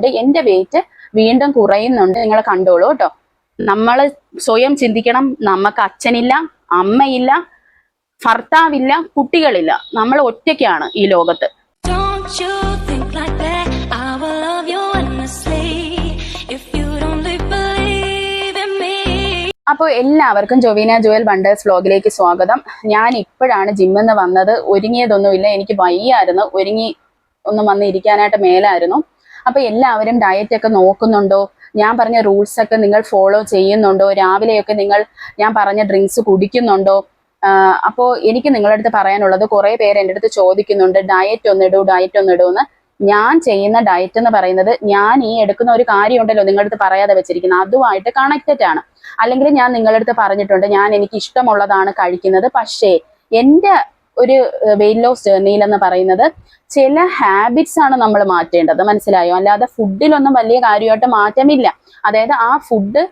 പറയാനുണ്ട് എന്റെ വെയിറ്റ് വീണ്ടും കുറയുന്നുണ്ട്. നിങ്ങൾ കണ്ടോളൂ കേട്ടോ. നമ്മൾ സ്വയം ചിന്തിക്കണം. നമുക്ക് അച്ഛനില്ല അമ്മയില്ല ഭർത്താവില്ല കുട്ടികളില്ല. നമ്മൾ ഒറ്റയ്ക്കാണ് ഈ ലോകത്ത്. അപ്പോൾ എല്ലാവർക്കും ജൊവീന ജോയൽ വണ്ടേഴ്സ് വ്ലോഗിലേക്ക് സ്വാഗതം. ഞാൻ ഇപ്പോഴാണ് ജിമ്മെന്ന് വന്നത്. ഒരുങ്ങിയതൊന്നുമില്ല. എനിക്ക് വയ്യായിരുന്നു. ഒരുങ്ങി ഒന്നും വന്ന് ഇരിക്കാനായിട്ട് മേലായിരുന്നു. അപ്പൊ എല്ലാവരും ഡയറ്റ് ഒക്കെ നോക്കുന്നുണ്ടോ? ഞാൻ പറഞ്ഞ റൂൾസ് ഒക്കെ നിങ്ങൾ ഫോളോ ചെയ്യുന്നുണ്ടോ? രാവിലെയൊക്കെ നിങ്ങൾ ഞാൻ പറഞ്ഞ ഡ്രിങ്ക്സ് കുടിക്കുന്നുണ്ടോ? അപ്പോൾ അപ്പോ എനിക്ക് നിങ്ങളുടെ അടുത്ത് പറയാനുള്ളത് കുറെ പേര് എന്റെ അടുത്ത് ചോദിക്കുന്നുണ്ട് ഡയറ്റ് ഒന്ന് ഇടൂ ഡയറ്റ് ഒന്ന് എന്ന്. ഞാൻ ചെയ്യുന്ന ഡയറ്റ് എന്ന് പറയുന്നത് ഞാൻ ഈ എടുക്കുന്ന ഒരു കാര്യമുണ്ടല്ലോ നിങ്ങളുടെ അടുത്ത് പറയാതെ വെച്ചിരിക്കുന്നത്. അതുമായിട്ട് കണക്റ്റഡ് ആണ്. അല്ലെങ്കിൽ ഞാൻ നിങ്ങളുടെ അടുത്ത് പറഞ്ഞിട്ടുണ്ട് ഞാൻ എനിക്ക് ഇഷ്ടമുള്ളതാണ് കഴിക്കുന്നത്. പക്ഷേ എന്റെ ഒരു വെയിറ്റ് ലോസ് ജേർണിയിൽ എന്ന് പറയുന്നത് ചില ഹാബിറ്റ്സ് ആണ് നമ്മൾ മാറ്റേണ്ടത്. മനസ്സിലായോ? അല്ലാതെ ഫുഡിലൊന്നും വലിയ കാര്യമായിട്ട് മാറ്റമില്ല. അതായത് ആ ഫുഡ്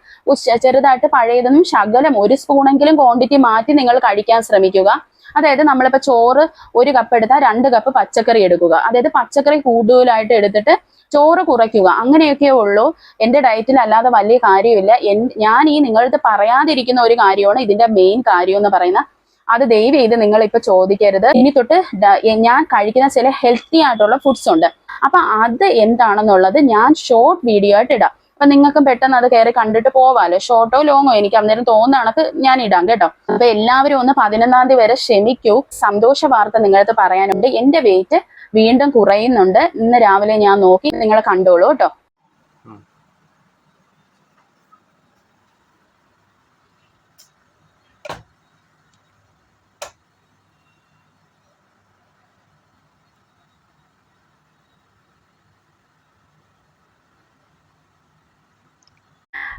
ചെറുതായിട്ട് പഴയതൊന്നും ശകലം ഒരു സ്പൂണെങ്കിലും ക്വാണ്ടിറ്റി മാറ്റി നിങ്ങൾ കഴിക്കാൻ ശ്രമിക്കുക. അതായത് നമ്മളിപ്പോ ചോറ് ഒരു കപ്പ് എടുത്താൽ രണ്ട് കപ്പ് പച്ചക്കറി എടുക്കുക. അതായത് പച്ചക്കറി കൂടുതലായിട്ട് എടുത്തിട്ട് ചോറ് കുറയ്ക്കുക. അങ്ങനെയൊക്കെ ഉള്ളൂ. എന്റെ ഡയറ്റിൽ അല്ലാതെ വലിയ കാര്യമില്ല. ഞാൻ ഈ നിങ്ങളടുത്ത് പറയാതിരിക്കുന്ന ഒരു കാര്യമാണ് ഇതിന്റെ മെയിൻ കാര്യം എന്ന് പറയുന്ന അത് ദയവ് ചെയ്ത് നിങ്ങൾ ഇപ്പൊ ചോദിക്കരുത്. ഇനി തൊട്ട് ഞാൻ കഴിക്കുന്ന ചില ഹെൽത്തി ആയിട്ടുള്ള ഫുഡ്സ് ഉണ്ട്. അപ്പൊ അത് എന്താണെന്നുള്ളത് ഞാൻ ഷോർട്ട് വീഡിയോ ആയിട്ട് ഇടാം. അപ്പൊ നിങ്ങൾക്ക് പെട്ടെന്ന് അത് കയറി കണ്ടിട്ട് പോവാലോ? ഷോർട്ടോ ലോങ്ങോ എനിക്ക് അന്നേരം തോന്നുന്ന ഞാൻ ഇടാം കേട്ടോ. അപ്പൊ എല്ലാവരും ഒന്ന് പതിനൊന്നാം തീയതി വരെ ക്ഷമിക്കൂ. സന്തോഷ വാർത്ത നിങ്ങളടുത്ത് പറയാനുണ്ട്. എന്റെ വെയിറ്റ് വീണ്ടും കുറയുന്നുണ്ട്. ഇന്ന് രാവിലെ ഞാൻ നോക്കി നിങ്ങളെ കണ്ടോളൂ കേട്ടോ.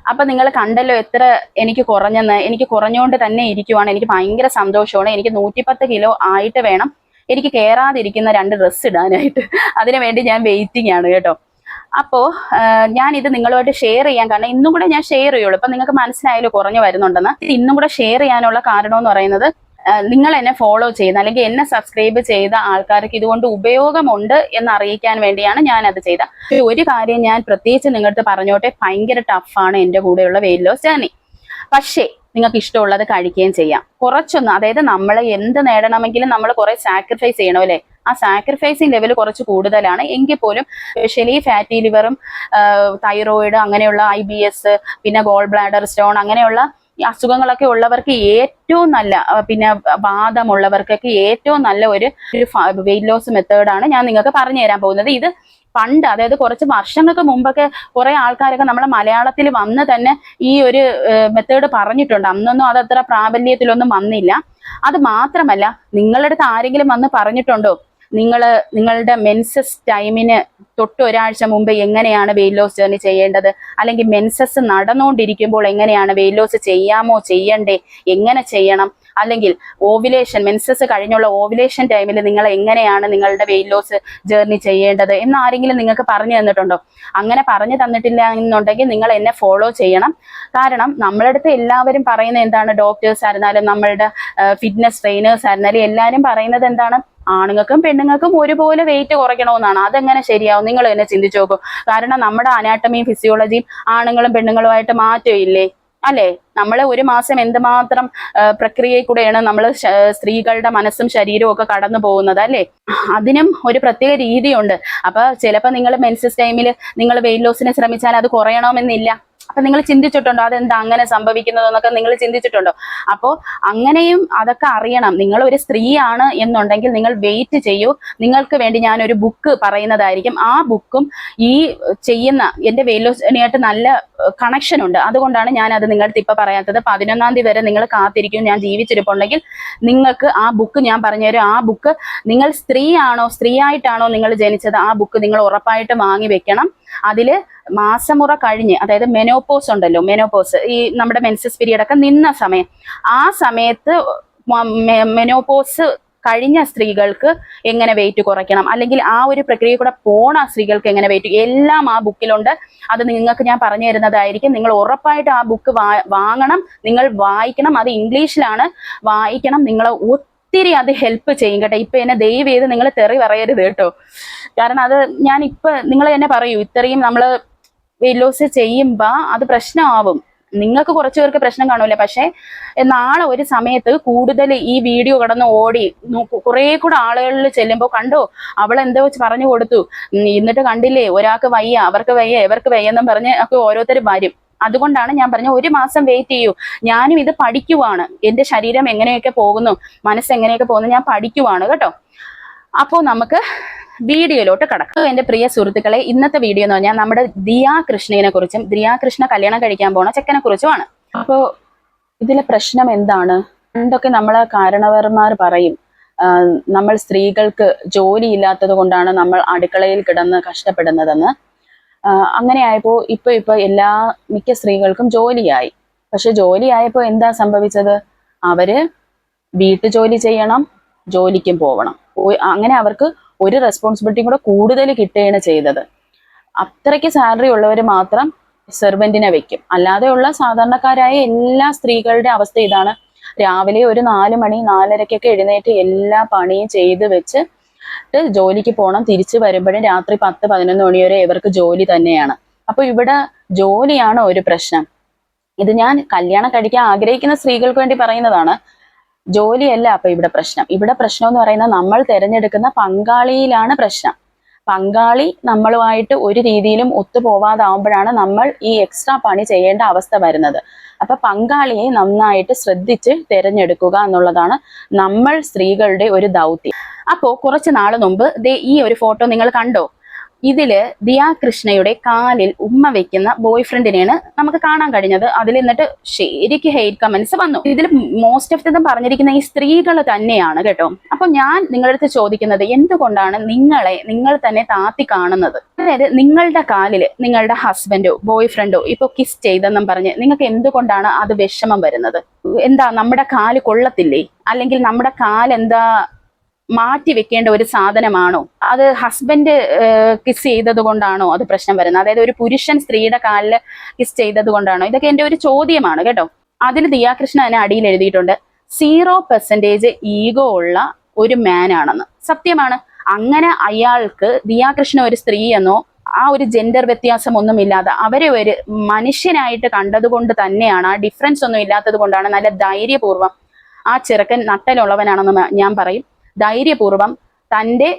അപ്പൊ നിങ്ങൾ കണ്ടല്ലോ എത്ര എനിക്ക് കുറഞ്ഞെന്ന്. എനിക്ക് കുറഞ്ഞുകൊണ്ട് തന്നെ ഇരിക്കുവാണ്. എനിക്ക് ഭയങ്കര സന്തോഷമാണ്. എനിക്ക് നൂറ്റിപ്പത്ത് കിലോ ആയിട്ട് വേണം. എനിക്ക് കയറാതിരിക്കുന്ന രണ്ട് ഡ്രസ്സ് ഇടാനായിട്ട്. അതിനു വേണ്ടി ഞാൻ വെയിറ്റിംഗ് ആണ് കേട്ടോ. അപ്പോ ഞാൻ ഇത് നിങ്ങളുമായിട്ട് ഷെയർ ചെയ്യാൻ കാരണം ഇന്നും കൂടെ ഞാൻ ഷെയർ ചെയ്യുള്ളൂ. ഇപ്പൊ നിങ്ങൾക്ക് മനസ്സിലായാലും കുറഞ്ഞു വരുന്നുണ്ടെന്ന്. ഇന്നും കൂടെ ഷെയർ ചെയ്യാനുള്ള കാരണം എന്ന് പറയുന്നത് നിങ്ങൾ എന്നെ ഫോളോ ചെയ്യുന്ന അല്ലെങ്കിൽ എന്നെ സബ്സ്ക്രൈബ് ചെയ്ത ആൾക്കാർക്ക് ഇതുകൊണ്ട് ഉപയോഗമുണ്ട് എന്ന് അറിയിക്കാൻ വേണ്ടിയാണ് ഞാൻ അത് ചെയ്ത. ഒരു കാര്യം ഞാൻ പ്രത്യേകിച്ച് നിങ്ങളുടെ പറഞ്ഞോട്ടെ ഭയങ്കര ടഫാണ് എന്റെ കൂടെയുള്ള വെയിറ്റ് ലോസ് ജേർണി പക്ഷേ നിങ്ങൾക്ക് ഇഷ്ടമുള്ളത് കഴിക്കുകയും ചെയ്യാം. കുറച്ചൊന്ന് അതായത് നമ്മൾ എന്ത് നേടണമെങ്കിലും നമ്മൾ കുറെ സാക്രിഫൈസ് ചെയ്യണം അല്ലേ? ആ സാക്രിഫൈസിങ് ലെവൽ കുറച്ച് കൂടുതലാണ്. എങ്കിൽ പോലും സ്പെഷ്യലി ഫാറ്റി ലിവറും തൈറോയിഡ് അങ്ങനെയുള്ള ഐ ബി എസ് പിന്നെ ഗോൾ ബ്ലാഡർ സ്റ്റോൺ അങ്ങനെയുള്ള അസുഖങ്ങളൊക്കെ ഉള്ളവർക്ക് ഏറ്റവും നല്ല പിന്നെ ബാധമുള്ളവർക്കൊക്കെ ഏറ്റവും നല്ല ഒരു വെയിറ്റ് ലോസ് മെത്തേഡാണ് ഞാൻ നിങ്ങൾക്ക് പറഞ്ഞു തരാൻ പോകുന്നത്. ഇത് പണ്ട് അതായത് കുറച്ച് വർഷങ്ങൾക്ക് മുമ്പൊക്കെ കുറെ ആൾക്കാരൊക്കെ നമ്മളെ മലയാളത്തിൽ വന്ന് തന്നെ ഈ ഒരു മെത്തേഡ് പറഞ്ഞിട്ടുണ്ട്. അന്നൊന്നും അത് അത്ര പ്രാബല്യത്തിലൊന്നും വന്നില്ല. അത് മാത്രമല്ല നിങ്ങളുടെ അടുത്ത് ആരെങ്കിലും വന്ന് പറഞ്ഞിട്ടുണ്ടോ? നിങ്ങൾ നിങ്ങളുടെ മെൻസസ് ടൈമിന് തൊട്ട് ഒരാഴ്ച മുമ്പ് എങ്ങനെയാണ് വെയിറ്റ് ലോസ് ജേർണി ചെയ്യേണ്ടത്? അല്ലെങ്കിൽ മെൻസസ് നടന്നുകൊണ്ടിരിക്കുമ്പോൾ എങ്ങനെയാണ് വെയിറ്റ് ലോസ് ചെയ്യാമോ ചെയ്യണ്ടേ എങ്ങനെ ചെയ്യണം? അല്ലെങ്കിൽ ഓവിലേഷൻ മെൻസസ് കഴിഞ്ഞുള്ള ഓവിലേഷൻ ടൈമിൽ നിങ്ങൾ എങ്ങനെയാണ് നിങ്ങളുടെ വെയിറ്റ് ലോസ് ജേർണി ചെയ്യേണ്ടത്? എന്ന് ആരെങ്കിലും നിങ്ങൾക്ക് പറഞ്ഞു തന്നിട്ടുണ്ടോ? അങ്ങനെ പറഞ്ഞു തന്നിട്ടില്ല എന്നുണ്ടെങ്കിൽ നിങ്ങൾ എന്നെ ഫോളോ ചെയ്യണം. കാരണം നമ്മളടുത്ത് എല്ലാവരും പറയുന്നത് എന്താണ്? ഡോക്ടേഴ്സ് ആയിരുന്നാലും നമ്മളുടെ ഫിറ്റ്നസ് ട്രെയിനേഴ്സ് ആയിരുന്നാലും എല്ലാവരും പറയുന്നത് എന്താണ്? ആണുങ്ങൾക്കും പെണ്ണുങ്ങൾക്കും ഒരുപോലെ വെയിറ്റ് കുറയ്ക്കണമെന്നാണ്. അതെങ്ങനെ ശരിയാവും? നിങ്ങൾ തന്നെ ചിന്തിച്ചു നോക്കും. കാരണം നമ്മുടെ അനാട്ടമിയും ഫിസിയോളജിയും ആണുങ്ങളും പെണ്ണുങ്ങളുമായിട്ട് മാറ്റമില്ലേ? അല്ലേ? നമ്മൾ ഒരു മാസം എന്തുമാത്രം പ്രക്രിയയിൽ കൂടെയാണ് നമ്മൾ സ്ത്രീകളുടെ മനസ്സും ശരീരവും ഒക്കെ കടന്നു പോകുന്നത് അല്ലേ? അതിനും ഒരു പ്രത്യേക രീതിയുണ്ട്. അപ്പൊ ചിലപ്പോൾ നിങ്ങൾ മെൻസസ് ടൈമിൽ നിങ്ങൾ വെയിറ്റ് ലോസിനെ ശ്രമിച്ചാൽ അത് കുറയണമെന്നില്ല. അപ്പൊ നിങ്ങൾ ചിന്തിച്ചിട്ടുണ്ടോ അതെന്താ അങ്ങനെ സംഭവിക്കുന്നത് എന്നൊക്കെ നിങ്ങൾ ചിന്തിച്ചിട്ടുണ്ടോ? അപ്പോൾ അങ്ങനെയും അതൊക്കെ അറിയണം. നിങ്ങൾ ഒരു സ്ത്രീയാണ് എന്നുണ്ടെങ്കിൽ നിങ്ങൾ വെയിറ്റ് ചെയ്യൂ. നിങ്ങൾക്ക് വേണ്ടി ഞാൻ ഒരു ബുക്ക് പറയുന്നതായിരിക്കും. ആ ബുക്കും ഈ ചെയ്യുന്ന എന്റെ വെയിലോസിനായിട്ട് നല്ല കണക്ഷൻ ഉണ്ട്. അതുകൊണ്ടാണ് ഞാൻ അത് നിങ്ങളുടെ ഇപ്പൊ പറയാത്തത്. പതിനൊന്നാം തീയതി വരെ നിങ്ങൾ കാത്തിരിക്കും. ഞാൻ ജീവിച്ചിരിപ്പുണ്ടെങ്കിൽ നിങ്ങൾക്ക് ആ ബുക്ക് ഞാൻ പറഞ്ഞുതരും ആ ബുക്ക് നിങ്ങൾ സ്ത്രീയാണോ സ്ത്രീയായിട്ടാണോ നിങ്ങൾ ജനിച്ചത്? ആ ബുക്ക് നിങ്ങൾ ഉറപ്പായിട്ട് വാങ്ങി വെക്കണം. അതിൽ മാസമുറ കഴിഞ്ഞ് അതായത് മെനോപോസ് ഉണ്ടല്ലോ മെനോപോസ് ഈ നമ്മുടെ മെൻസസ് പീരീഡ് ഒക്കെ നിന്ന സമയം ആ സമയത്ത് മെനോപോസ് കഴിഞ്ഞ സ്ത്രീകൾക്ക് എങ്ങനെ വെയിറ്റ് കുറയ്ക്കണം? അല്ലെങ്കിൽ ആ ഒരു പ്രക്രിയ കൂടെ പോണ സ്ത്രീകൾക്ക് എങ്ങനെ വെയിറ്റ് എല്ലാം ആ ബുക്കിലുണ്ട്. അത് നിങ്ങൾക്ക് ഞാൻ പറഞ്ഞു തരുന്നതായിരിക്കും. നിങ്ങൾ ഉറപ്പായിട്ട് ആ ബുക്ക് വാങ്ങണം. നിങ്ങൾ വായിക്കണം. അത് ഇംഗ്ലീഷിലാണ്. വായിക്കണം. നിങ്ങൾ ഒത്തിരി അത് ഹെൽപ്പ് ചെയ്യും കേട്ടോ. ഇപ്പൊ എന്നെ ദയവ് ചെയ്ത് നിങ്ങൾ തെറി പറയരുത് കേട്ടോ. കാരണം അത് ഞാൻ ഇപ്പൊ നിങ്ങൾ തന്നെ പറയൂ. ഇത്രയും നമ്മൾ വെയിറ്റ് ലോസ് ചെയ്യുമ്പോ അത് പ്രശ്നമാവും. നിങ്ങൾക്ക് കുറച്ചു പേർക്ക് പ്രശ്നം കാണൂല. പക്ഷെ നാളെ ഒരു സമയത്ത് കൂടുതൽ ഈ വീഡിയോ കടന്ന് ഓടി കുറേ കൂടെ ആളുകളിൽ ചെല്ലുമ്പോൾ കണ്ടോ അവൾ എന്തോ പറഞ്ഞു കൊടുത്തു. എന്നിട്ട് കണ്ടില്ലേ ഒരാൾക്ക് വയ്യ അവർക്ക് വയ്യ ഇവർക്ക് വയ്യെന്നും പറഞ്ഞ് ഒക്കെ ഓരോരുത്തർ വരും. അതുകൊണ്ടാണ് ഞാൻ പറഞ്ഞ ഒരു മാസം വെയിറ്റ് ചെയ്യൂ. ഞാനും ഇത് പഠിക്കുവാണ്. എന്റെ ശരീരം എങ്ങനെയൊക്കെ പോകുന്നു മനസ്സ് എങ്ങനെയൊക്കെ പോകുന്നു ഞാൻ പഠിക്കുവാണ് കേട്ടോ. അപ്പോൾ നമുക്ക് വീഡിയോയിലോട്ട് കടക്കാം. എന്റെ പ്രിയ സുഹൃത്തുക്കളെ ഇന്നത്തെ വീഡിയോ എന്ന് പറഞ്ഞാൽ നമ്മുടെ ദിയാ കൃഷ്ണനെ കുറിച്ചും ദിയാ കൃഷ്ണ കല്യാണം കഴിക്കാൻ പോണ ചെക്കനെ കുറിച്ചുമാണ്. അപ്പോ ഇതിലെ പ്രശ്നം എന്താണ്? എന്തൊക്കെ നമ്മളെ കാരണവർമാർ പറയും? നമ്മൾ സ്ത്രീകൾക്ക് ജോലി ഇല്ലാത്തത് കൊണ്ടാണ് നമ്മൾ അടുക്കളയിൽ കിടന്ന് കഷ്ടപ്പെടുന്നതെന്ന്. അങ്ങനെ ആയപ്പോ ഇപ്പൊ ഇപ്പൊ എല്ലാ മിക്ക സ്ത്രീകൾക്കും ജോലിയായി. പക്ഷെ ജോലിയായപ്പോ എന്താ സംഭവിച്ചത്? അവർ വീട്ടുജോലി ചെയ്യണം ജോലിക്കും പോവണം. അങ്ങനെ അവർക്ക് ഒരു റെസ്പോൺസിബിലിറ്റിയും കൂടെ കൂടുതൽ കിട്ടുകയാണ് ചെയ്തത്. അത്രയ്ക്ക് സാലറി ഉള്ളവർ മാത്രം സെർവന്റിനെ വെക്കും. അല്ലാതെയുള്ള സാധാരണക്കാരായ എല്ലാ സ്ത്രീകളുടെ അവസ്ഥ ഇതാണ്. രാവിലെ ഒരു നാല് മണി നാലരക്കൊക്കെ എഴുന്നേറ്റ് എല്ലാ പണിയും ചെയ്ത് വെച്ച് ജോലിക്ക് പോകണം തിരിച്ചു വരുമ്പോഴും രാത്രി പത്ത് പതിനൊന്ന് മണി വരെ ഇവർക്ക് ജോലി തന്നെയാണ്. അപ്പൊ ഇവിടെ ജോലിയാണ് ഒരു പ്രശ്നം. ഇത് ഞാൻ കല്യാണം കഴിക്കാൻ ആഗ്രഹിക്കുന്ന സ്ത്രീകൾക്ക് വേണ്ടി പറയുന്നതാണ്. ജോലിയല്ല അപ്പൊ ഇവിടെ പ്രശ്നം. ഇവിടെ പ്രശ്നം എന്ന് പറയുന്നത് നമ്മൾ തിരഞ്ഞെടുക്കുന്ന പങ്കാളിയിലാണ് പ്രശ്നം. പങ്കാളി നമ്മളുമായിട്ട് ഒരു രീതിയിലും ഒത്തുപോവാതാവുമ്പോഴാണ് നമ്മൾ ഈ എക്സ്ട്രാ പണി ചെയ്യേണ്ട അവസ്ഥ വരുന്നത്. അപ്പൊ പങ്കാളിയെ നന്നായിട്ട് ശ്രദ്ധിച്ച് തിരഞ്ഞെടുക്കുക എന്നുള്ളതാണ് നമ്മൾ സ്ത്രീകളുടെ ഒരു ദൗത്യം. അപ്പോ കുറച്ച് നാൾ മുമ്പ് ഈ ഒരു ഫോട്ടോ നിങ്ങൾ കണ്ടോ? ഇതിൽ ദിയാ കൃഷ്ണയുടെ കാലിൽ ഉമ്മ വെക്കുന്ന ബോയ് ഫ്രണ്ടിനെയാണ് നമുക്ക് കാണാൻ കഴിഞ്ഞത്. അതിൽ എന്നിട്ട് ശരിക്ക് ഹെയ്റ്റ് കമന്റ്സ് വന്നു. ഇതിൽ മോസ്റ്റ് ഓഫ് ദിവസം പറഞ്ഞിരിക്കുന്ന ഈ സ്ത്രീകൾ തന്നെയാണ് കേട്ടോ. അപ്പൊ ഞാൻ നിങ്ങളുടെ അടുത്ത് ചോദിക്കുന്നത് എന്തുകൊണ്ടാണ് നിങ്ങളെ നിങ്ങൾ തന്നെ താത്തി കാണുന്നത്? അതായത് നിങ്ങളുടെ കാലിൽ നിങ്ങളുടെ ഹസ്ബൻഡോ ബോയ് ഫ്രണ്ടോ ഇപ്പൊ കിസ് ചെയ്തെന്നും പറഞ്ഞ് നിങ്ങൾക്ക് എന്തുകൊണ്ടാണ് അത് വിഷമം വരുന്നത്? എന്താ നമ്മുടെ കാൽ കൊള്ളത്തില്ലേ? അല്ലെങ്കിൽ നമ്മുടെ കാലെന്താ മാറ്റി വെക്കേണ്ട ഒരു സാധനമാണോ? അത് ഹസ്ബൻഡ് കിസ് ചെയ്തത് കൊണ്ടാണോ അത് പ്രശ്നം വരുന്നത്? അതായത് ഒരു പുരുഷൻ സ്ത്രീയുടെ കാലിൽ കിസ് ചെയ്തത് കൊണ്ടാണോ? ഇതൊക്കെ എന്റെ ഒരു ചോദ്യമാണ് കേട്ടോ. അതിന് ദിയാകൃഷ്ണ അതിന് അടിയിൽ എഴുതിയിട്ടുണ്ട്. സീറോ പെർസെന്റേജ് ഈഗോ ഉള്ള ഒരു മാൻ ആണെന്ന്. സത്യമാണ്. അങ്ങനെ അയാൾക്ക് ദിയാകൃഷ്ണ ഒരു സ്ത്രീ എന്നോ ആ ഒരു ജെൻഡർ വ്യത്യാസം ഒന്നുമില്ലാതെ അവരെ ഒരു മനുഷ്യനായിട്ട് കണ്ടതുകൊണ്ട് തന്നെയാണ് ആ ഡിഫറൻസ് ഒന്നും ഇല്ലാത്തത് കൊണ്ടാണ് നല്ല ധൈര്യപൂർവം ആ ചെറുക്കൻ നട്ടലുള്ളവനാണെന്ന് ഞാൻ പറയും. ധൈര്യപൂർവം തന്റെ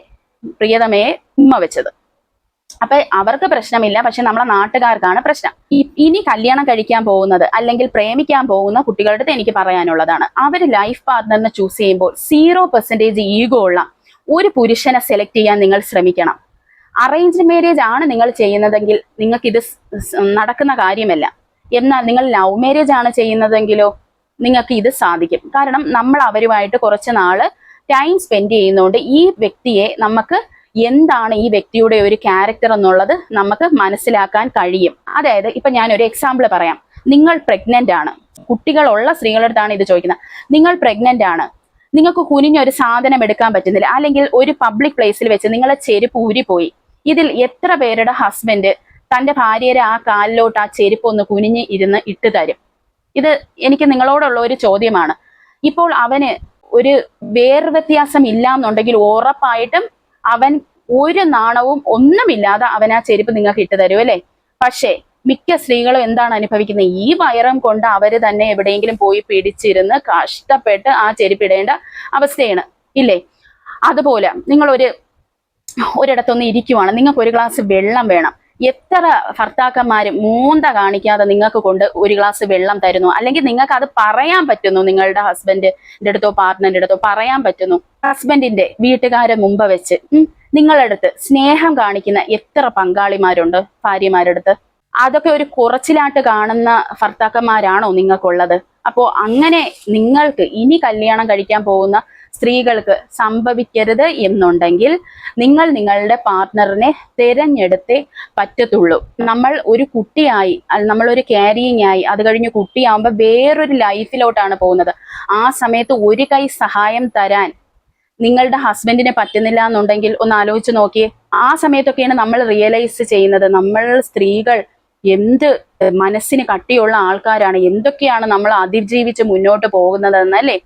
പ്രിയതമയെ ഉമ്മ വെച്ചത്. അപ്പൊ അവർക്ക് പ്രശ്നമില്ല പക്ഷെ നമ്മളെ നാട്ടുകാർക്കാണ് പ്രശ്നം. ഇനി കല്യാണം കഴിക്കാൻ പോകുന്നത് അല്ലെങ്കിൽ പ്രേമിക്കാൻ പോകുന്ന കുട്ടികളുടെ അടുത്ത് എനിക്ക് പറയാനുള്ളതാണ്. അവർ ലൈഫ് പാർട്ട്ണറിനെ ചൂസ് ചെയ്യുമ്പോൾ സീറോ പെർസെന്റേജ് ഈഗോ ഉള്ള ഒരു പുരുഷനെ സെലക്ട് ചെയ്യാൻ നിങ്ങൾ ശ്രമിക്കണം. അറേഞ്ച്ഡ് മാരേജ് ആണ് നിങ്ങൾ ചെയ്യുന്നതെങ്കിൽ നിങ്ങൾക്ക് ഇത് നടക്കുന്ന കാര്യമല്ല. എന്നാൽ നിങ്ങൾ ലവ് മാരേജ് ആണ് ചെയ്യുന്നതെങ്കിലോ നിങ്ങൾക്ക് ഇത് സാധിക്കും. കാരണം നമ്മൾ അവരുമായിട്ട് കുറച്ച് നാൾ ടൈം സ്പെൻഡ് ചെയ്യുന്നതുകൊണ്ട് ഈ വ്യക്തിയെ നമുക്ക് എന്താണ് ഈ വ്യക്തിയുടെ ഒരു ക്യാരക്ടർ എന്നുള്ളത് നമുക്ക് മനസ്സിലാക്കാൻ കഴിയും. അതായത് ഇപ്പൊ ഞാൻ ഒരു എക്സാമ്പിൾ പറയാം. നിങ്ങൾ പ്രഗ്നന്റ് ആണ്. കുട്ടികളുള്ള സ്ത്രീകളുടെ അടുത്താണ് ഇത് ചോദിക്കുന്നത്. നിങ്ങൾ പ്രഗ്നന്റ് ആണ്. നിങ്ങൾക്ക് കുനിഞ്ഞൊരു സാധനം എടുക്കാൻ പറ്റുന്നില്ല. അല്ലെങ്കിൽ ഒരു പബ്ലിക് പ്ലേസിൽ വെച്ച് നിങ്ങളെ ചെരുപ്പ് ഊരിപ്പോയി. ഇതിൽ എത്ര പേരുടെ ഹസ്ബൻഡ് തന്റെ ഭാര്യയുടെ ആ കാലിലോട്ട് ആ ചെരുപ്പ് ഒന്ന് കുനിഞ്ഞ് ഇരുന്ന് ഇട്ട് തരും. ഇത് എനിക്ക് നിങ്ങളോടുള്ള ഒരു ചോദ്യമാണ്. ഇപ്പോൾ അവന് ഒരു വേർവ്യത്യാസം ഇല്ല എന്നുണ്ടെങ്കിൽ ഉറപ്പായിട്ടും അവൻ ഒരു നാണവും ഒന്നുമില്ലാതെ അവൻ ആ ചെരുപ്പ് നിങ്ങൾക്ക് ഇട്ട് തരും അല്ലേ? പക്ഷേ മിക്ക സ്ത്രീകളും എന്താണ് അനുഭവിക്കുന്നത്? ഈ വയറും കൊണ്ട് അവർ തന്നെ എവിടെയെങ്കിലും പോയി പിടിച്ചിരുന്ന് കഷ്ടപ്പെട്ട് ആ ചെരുപ്പ് ഇടേണ്ട അവസ്ഥയാണ് ഇല്ലേ? അതുപോലെ നിങ്ങളൊരു ഒരു ഒരിടത്തൊന്ന് ഇരിക്കുവാണ്. നിങ്ങൾക്ക് ഒരു ഗ്ലാസ് വെള്ളം വേണം. എത്ര ഭർത്താക്കന്മാർ മൂന്ത കാണിക്കാതെ നിങ്ങൾക്ക് കൊണ്ട് ഒരു ഗ്ലാസ് വെള്ളം തരുന്നു? അല്ലെങ്കിൽ നിങ്ങൾക്ക് അത് പറയാൻ പറ്റുന്നു? നിങ്ങളുടെ ഹസ്ബൻഡിന്റെ അടുത്തോ പാർട്ട്ണറിന്റെ അടുത്തോ പറയാൻ പറ്റുന്നു? ഹസ്ബൻഡിന്റെ വീട്ടുകാരെ മുമ്പ് വെച്ച് നിങ്ങളടുത്ത് സ്നേഹം കാണിക്കുന്ന എത്ര പങ്കാളിമാരുണ്ട് ഭാര്യമാരുടെ അടുത്ത് അതൊക്കെ ഒരു കുറച്ചിലായിട്ട് കാണുന്ന ഭർത്താക്കന്മാരാണോ നിങ്ങൾക്കുള്ളത്? അപ്പോ അങ്ങനെ നിങ്ങൾക്ക് ഇനി കല്യാണം കഴിക്കാൻ പോകുന്ന സ്ത്രീകൾക്ക് സംഭവിക്കരുത് എന്നുണ്ടെങ്കിൽ നിങ്ങൾ നിങ്ങളുടെ പാർട്ട്ണറിനെ തിരഞ്ഞെടുത്തേ പറ്റത്തുള്ളൂ. നമ്മൾ ഒരു കുട്ടിയായി നമ്മൾ ഒരു ക്യാരിയിങ് ആയി അത് കഴിഞ്ഞ് കുട്ടിയാവുമ്പോൾ വേറൊരു ലൈഫിലോട്ടാണ് പോകുന്നത്. ആ സമയത്ത് ഒരു കൈ സഹായം തരാൻ നിങ്ങളുടെ ഹസ്ബൻഡിനെ പറ്റുന്നില്ല എന്നുണ്ടെങ്കിൽ ഒന്ന് ആലോചിച്ച് നോക്കിയേ. ആ സമയത്തൊക്കെയാണ് നമ്മൾ റിയലൈസ് ചെയ്യുന്നത് നമ്മൾ സ്ത്രീകൾ എന്ത് മനസ്സിന് കട്ടിയുള്ള ആൾക്കാരാണ് എന്തൊക്കെയാണ് നമ്മൾ അതിജീവിച്ച് മുന്നോട്ട് പോകുന്നതെന്നല്ലേ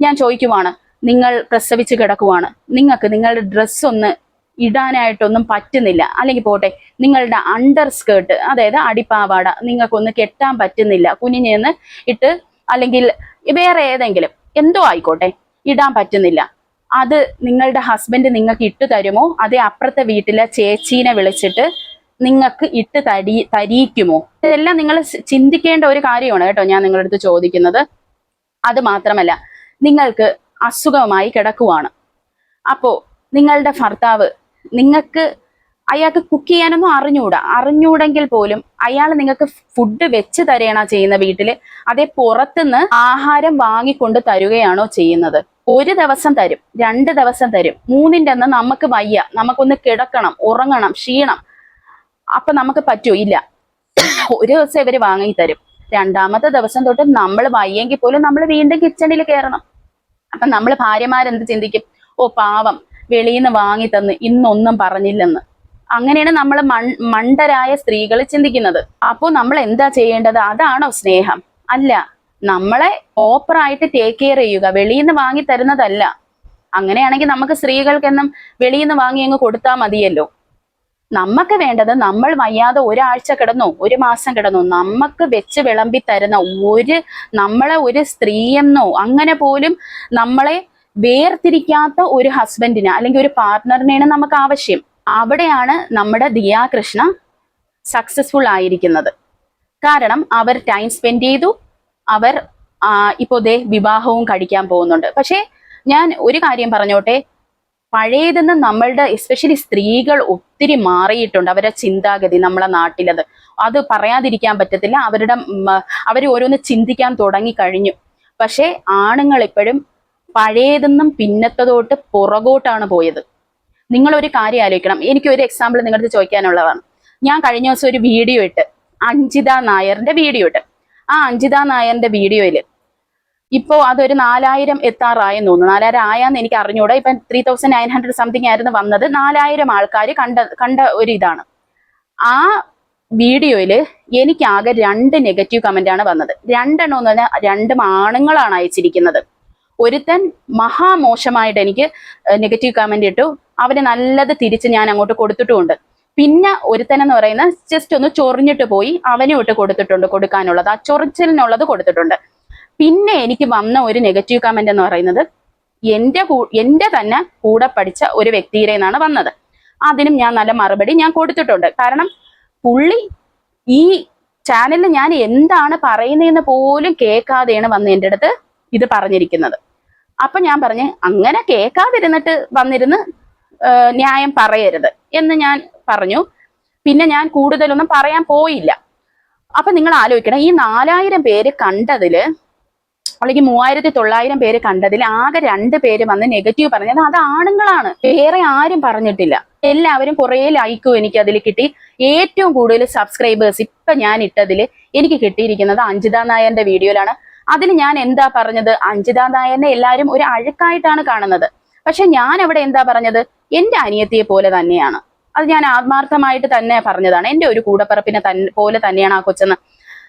ഞാൻ ചോദിക്കുവാണ്. നിങ്ങൾ പ്രസവിച്ച് കിടക്കുവാണ്. നിങ്ങൾക്ക് നിങ്ങളുടെ ഡ്രസ്സ് ഒന്ന് ഇടാനായിട്ടൊന്നും പറ്റുന്നില്ല. അല്ലെങ്കിൽ പോട്ടെ നിങ്ങളുടെ അണ്ടർ സ്കേർട്ട് അതായത് അടിപ്പാവാട നിങ്ങൾക്കൊന്ന് കെട്ടാൻ പറ്റുന്നില്ല. കുഞ്ഞിഞ്ഞെന്ന് ഇട്ട് അല്ലെങ്കിൽ വേറെ ഏതെങ്കിലും എന്തോ ആയിക്കോട്ടെ ഇടാൻ പറ്റുന്നില്ല. അത് നിങ്ങളുടെ ഹസ്ബൻഡ് നിങ്ങൾക്ക് ഇട്ട് തരുമോ? അതേ അപ്പുറത്തെ വീട്ടിലെ ചേച്ചീനെ വിളിച്ചിട്ട് നിങ്ങൾക്ക് ഇട്ട് തരി തരിക്കുമോ? ഇതെല്ലാം നിങ്ങൾ ചിന്തിക്കേണ്ട ഒരു കാര്യമാണ് കേട്ടോ ഞാൻ നിങ്ങളുടെ അടുത്ത് ചോദിക്കുന്നത്. അത് മാത്രമല്ല നിങ്ങൾക്ക് അസുഖമായി കിടക്കുവാണ്. അപ്പോ നിങ്ങളുടെ ഭർത്താവ് നിങ്ങൾക്ക് അയാൾക്ക് കുക്ക് ചെയ്യാനൊന്നും അറിഞ്ഞൂടാ. അറിഞ്ഞൂടെങ്കിൽ പോലും അയാൾ നിങ്ങൾക്ക് ഫുഡ് വെച്ച് തരുകയാണോ ചെയ്യുന്ന വീട്ടിൽ അതേ പുറത്തുനിന്ന് ആഹാരം വാങ്ങിക്കൊണ്ട് തരുകയാണോ ചെയ്യുന്നത്. ഒരു ദിവസം തരും രണ്ട് ദിവസം തരും. മൂന്നിന്റെ അന്ന് നമുക്ക് വയ്യ. നമുക്കൊന്ന് കിടക്കണം ഉറങ്ങണം ക്ഷീണം. അപ്പൊ നമുക്ക് പറ്റൂ ഇല്ല. ഒരു ദിവസം ഇവർ വാങ്ങി തരും. രണ്ടാമത്തെ ദിവസം തൊട്ട് നമ്മൾ വയ്യെങ്കിൽ പോലും നമ്മൾ വീണ്ടും കിച്ചണിൽ കയറണം. അപ്പൊ നമ്മൾ ഭാര്യമാരെന്ത് ചിന്തിക്കും? ഓ പാവം. വെളിയിൽ നിന്ന് വാങ്ങി തന്ന്. ഇന്നൊന്നും പറഞ്ഞില്ലെന്ന്. അങ്ങനെയാണ് നമ്മൾ മണ്ടരായ സ്ത്രീകൾ ചിന്തിക്കുന്നത്. അപ്പോൾ നമ്മൾ എന്താ ചെയ്യേണ്ടത്? അതാണോ സ്നേഹം. അല്ല നമ്മളെ ഓപ്പറായിട്ട് ടേക്ക് കെയർ ചെയ്യുക. വെളിയിൽ നിന്ന് വാങ്ങി തരുന്നതല്ല. അങ്ങനെയാണെങ്കിൽ നമുക്ക് സ്ത്രീകൾക്കെന്നും വെളിയിൽ നിന്ന് വാങ്ങി അങ്ങ് കൊടുത്താൽ മതിയല്ലോ. നമുക്ക് വേണ്ടത് നമ്മൾ വയ്യാതെ ഒരാഴ്ച കിടന്നോ ഒരു മാസം കിടന്നോ നമുക്ക് വെച്ച് വിളമ്പി തരുന്ന ഒരു നമ്മളെ ഒരു സ്ത്രീയെന്നോ അങ്ങനെ പോലും നമ്മളെ വേർതിരിക്കാത്ത ഒരു ഹസ്ബൻഡിന് അല്ലെങ്കിൽ ഒരു പാർട്ട്ണറിനെയാണ് നമുക്ക് ആവശ്യം. അവിടെയാണ് നമ്മുടെ ദിയാ കൃഷ്ണ സക്സസ്ഫുൾ ആയിരിക്കുന്നത്. കാരണം അവർ ടൈം സ്പെൻഡ് ചെയ്തു അവർ ഇപ്പോ ദേ വിവാഹവും കഴിക്കാൻ പോകുന്നുണ്ട്. പക്ഷേ ഞാൻ ഒരു കാര്യം പറഞ്ഞോട്ടെ? പഴയതെന്ന് നമ്മളുടെ എസ്പെഷ്യലി സ്ത്രീകൾ ഒത്തിരി മാറിയിട്ടുണ്ട്. അവരുടെ ചിന്താഗതി നമ്മളെ നാട്ടിലത്. അത് പറയാതിരിക്കാൻ പറ്റത്തില്ല. അവരുടെ അവർ ഓരോന്ന് ചിന്തിക്കാൻ തുടങ്ങി കഴിഞ്ഞു. പക്ഷേ ആണുങ്ങൾ ഇപ്പോഴും പഴയതെന്നും പിന്നത്തതോട്ട് പുറകോട്ടാണ് പോയത്. നിങ്ങൾ ഒരു കാര്യം ആലോചിക്കണം. എനിക്ക് ഒരു എക്സാമ്പിൾ നിങ്ങളുടെ ചോദിക്കാനുള്ളതാണ്. ഞാൻ കഴിഞ്ഞ ദിവസം ഒരു വീഡിയോ ഇട്ട് അഞ്ജിത നായറിന്റെ വീഡിയോ ഇട്ട്. ആ അഞ്ജിത നായറിന്റെ വീഡിയോയിൽ ഇപ്പോ അതൊരു നാലായിരം എത്താറായെന്ന് തോന്നുന്നു. നാലായിരം ആയാന്ന് എനിക്ക് അറിഞ്ഞൂടാ. ഇപ്പം three thousand nine hundred something ആയിരുന്നു വന്നത്. നാലായിരം ആൾക്കാർ കണ്ട കണ്ട ഒരു ഇതാണ്. ആ വീഡിയോയിൽ എനിക്കാകെ രണ്ട് നെഗറ്റീവ് കമന്റാണ് വന്നത്. രണ്ടെണ്ണം എന്ന് പറഞ്ഞാൽ രണ്ടും ആണുങ്ങളാണ് അയച്ചിരിക്കുന്നത്. ഒരുത്തൻ മഹാമോശമായിട്ട് എനിക്ക് നെഗറ്റീവ് കമന്റ് ഇട്ടു. അവന് നല്ലത് തിരിച്ച് ഞാൻ അങ്ങോട്ട് കൊടുത്തിട്ടുമുണ്ട്. പിന്നെ ഒരുത്തൻ എന്ന് പറയുന്ന ജസ്റ്റ് ഒന്ന് ചൊറിഞ്ഞിട്ട് പോയി അവനും ഇട്ട് കൊടുത്തിട്ടുണ്ട് കൊടുക്കാനുള്ളത്. ആ ചൊറിച്ചിലിനുള്ളത് കൊടുത്തിട്ടുണ്ട്. പിന്നെ എനിക്ക് വന്ന ഒരു നെഗറ്റീവ് കമന്റ് എന്ന് പറയുന്നത് എന്റെ എന്റെ തന്നെ കൂടെ പഠിച്ച ഒരു വ്യക്തിയുടെ നിന്നാണ് വന്നത്. അതിനും ഞാൻ നല്ല മറുപടി ഞാൻ കൊടുത്തിട്ടുണ്ട്. കാരണം പുള്ളി ഈ ചാനലിൽ ഞാൻ എന്താണ് പറയുന്നതെന്ന് പോലും കേൾക്കാതെയാണ് വന്ന് എന്റെ അടുത്ത് ഇത് പറഞ്ഞിരിക്കുന്നത്. അപ്പൊ ഞാൻ പറഞ്ഞ് അങ്ങനെ കേൾക്കാതിരുന്നിട്ട് വന്നിരുന്ന് ന്യായം പറയരുത് എന്ന് ഞാൻ പറഞ്ഞു. പിന്നെ ഞാൻ കൂടുതലൊന്നും പറയാൻ പോയില്ല. അപ്പൊ നിങ്ങൾ ആലോചിക്കണം ഈ നാലായിരം പേര് കണ്ടതിൽ അല്ലെങ്കിൽ മൂവായിരത്തി തൊള്ളായിരം പേര് കണ്ടതിൽ ആകെ രണ്ട് പേര് വന്ന് നെഗറ്റീവ് പറഞ്ഞത്. അത് ആണുങ്ങളാണ്. വേറെ ആരും പറഞ്ഞിട്ടില്ല. എല്ലാവരും കുറേ ലൈക്കും എനിക്ക് അതിൽ കിട്ടി. ഏറ്റവും കൂടുതൽ സബ്സ്ക്രൈബേഴ്സ് ഇപ്പൊ ഞാൻ ഇട്ടതിൽ എനിക്ക് കിട്ടിയിരിക്കുന്നത് അഞ്ജിത നായന്റെ വീഡിയോയിലാണ് അതിൽ ഞാൻ എന്താ പറഞ്ഞത്? അഞ്ജിത നായനെ എല്ലാവരും ഒരു അഴുക്കായിട്ടാണ് കാണുന്നത്. പക്ഷെ ഞാൻ അവിടെ എന്താ പറഞ്ഞത്? എന്റെ അനിയത്തിയെ പോലെ തന്നെയാണ്. അത് ഞാൻ ആത്മാർത്ഥമായിട്ട് തന്നെ പറഞ്ഞതാണ്. എന്റെ ഒരു കൂടപ്പറപ്പിനെ തന്നെ പോലെ തന്നെയാണ് ആ കൊച്ചെന്ന്.